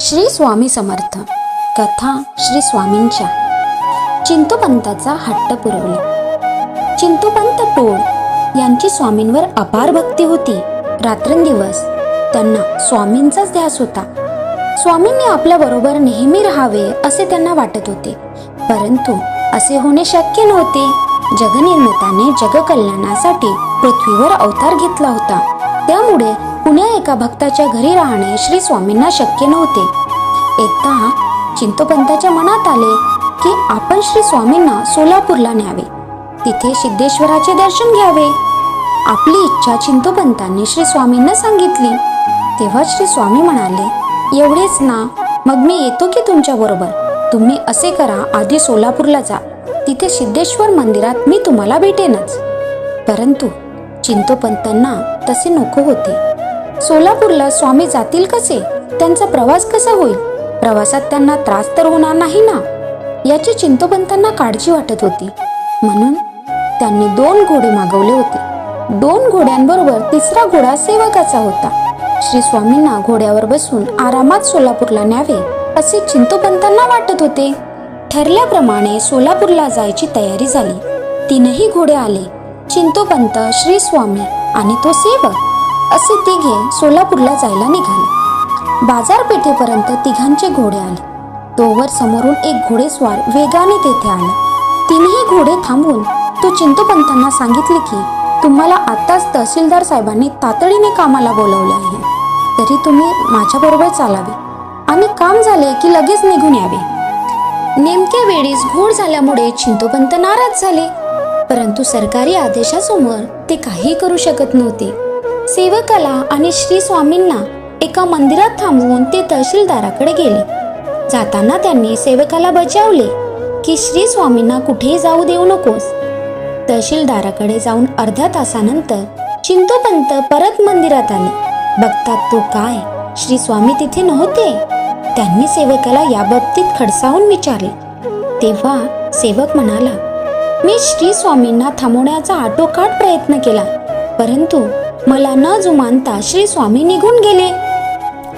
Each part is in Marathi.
श्री स्वामी समर्थ. कथा श्री स्वामींच्या. चिंतोपंताचा हट्ट पुरवला. चिंतोपंत टोळ यांची स्वामींवर अपार भक्ती होती. रात्रंदिवस त्यांना स्वामींचाच ध्यास होता. स्वामींनी आपल्या बरोबर नेहमी राहावे असे त्यांना वाटत होते. परंतु असे होणे शक्य नव्हते. जगनिर्मिताने जगकल्याणासाठी पृथ्वीवर अवतार घेतला होता. त्यामुळे पुण्या एका भक्ताच्या घरी राहणे श्री स्वामींना शक्य नव्हते. एकदा चिंतोपंताच्या मनात आले की आपण श्री स्वामींना सोलापूरला न्यावे. तिथे सिद्धेश्वराचे दर्शन घ्यावे. आपली इच्छा चिंतोपंतांनी श्री स्वामींना सांगितली. तेव्हा श्री स्वामी म्हणाले एवढेच ना मग मी येतो की तुमच्या बरोबर. तुम्ही असे करा आधी सोलापूरला जा. तिथे सिद्धेश्वर मंदिरात मी तुम्हाला भेटेनच. परंतु चिंतोपंतांना तसे नको होते. सोलापूरला स्वामी जातील कसे? त्यांचा प्रवास कसा होईल? प्रवासात त्यांना त्रास तर होणार नाही ना? याची चिंतोपंतांना काळजी वाटत होती. म्हणून त्यांनी दोन घोडे मागवले होते. दोन घोड्यांबरोबर तिसरा घोडा सेवकाचा होता. श्री स्वामींना घोड्यावर बसून आरामात सोलापूरला न्यावे असे चिंतोपंतांना वाटत होते. ठरल्याप्रमाणे सोलापूरला जायची तयारी झाली. तीनही घोडे आले. चिंतोपंत श्री स्वामी आणि तो सेवक असे तिघे सोलापूरला जायला निघाले. बाजारपेठेपर्यंत तिघांचे घोडे आले. तोवर समोरून एक घोडेस्वार वेगाने तेथे आला. तिन्ही घोडे थांबून तो चिंतोपंतांना सांगितले की तुम्हाला आत्ताच तहसीलदार साहेबांनी तातडीने कामाला बोलवले आहे. तरी तुम्ही माझ्याबरोबर चालावे आणि काम झाले की लगेच निघून यावे. नेमक्या वेळीस घोड झाल्यामुळे चिंतोपंत नाराज झाले. परंतु सरकारी आदेशासमोर ते काही करू शकत नव्हते. सेवकाला आणि श्री स्वामींना एका मंदिरात थांबवून ते तहसीलदाराकडे गेले. जाताना त्यांनी सेवकाला बजावले की श्री स्वामींना कुठेही जाऊ देऊ नकोस. तहसीलदाराकडे जाऊन अर्ध्या तासानंतर चिंतोपंत परत मंदिरात आले. बघतात तो काय? श्री स्वामी तिथे नव्हते. त्यांनी सेवकाला याबाबतीत खडसावून विचारले. तेव्हा सेवक म्हणाला मी श्री स्वामींना थांबवण्याचा आटोकाट प्रयत्न केला परंतु मला न जुमानता श्री स्वामी निघून गेले.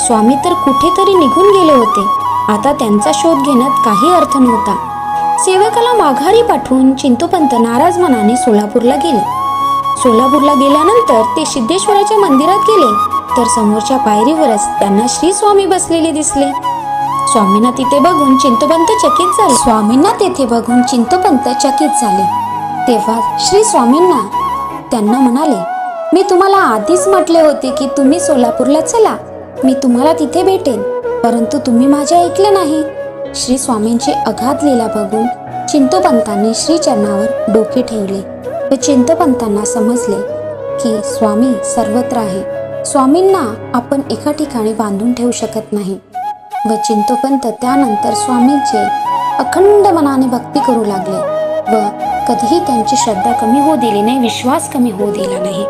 स्वामी तर कुठेतरी निघून गेले होते. आता त्यांचा शोध घेण्यात काही अर्थ नव्हता. सेवकाला माघारी पाठवून चिंतोपंत नाराज मनाने सोलापूरला गेले. सोलापूरला गेल्यानंतर ते सिद्धेश्वराच्या मंदिरात गेले. तर समोरच्या पायरीवरच त्यांना श्री स्वामी बसलेले दिसले. स्वामींना तिथे बघून चिंतोपंत चकित झाले. स्वामींना तेथे बघून चिंतोपंत चकित झाले. तेव्हा श्री स्वामींना त्यांना म्हणाले मी तुम्हाला आधीच म्हटले होते की तुम्ही सोलापूरला चला. मी तुम्हाला तिथे भेटेन. परंतु तुम्ही माझे ऐकले नाही. श्री स्वामींची अघात लीला बघून चिंतोपंतांनी श्री चरणावर डोके ठेवले व चिंतोपंतांना समजले की स्वामी सर्वत्र आहे. स्वामींना आपण एका ठिकाणी बांधून ठेवू शकत नाही व चिंतोपंत त्यानंतर स्वामींचे अखंड मनाने भक्ती करू लागले व कधीही त्यांची श्रद्धा कमी होऊ दिली नाही विश्वास कमी होऊ दिला नाही.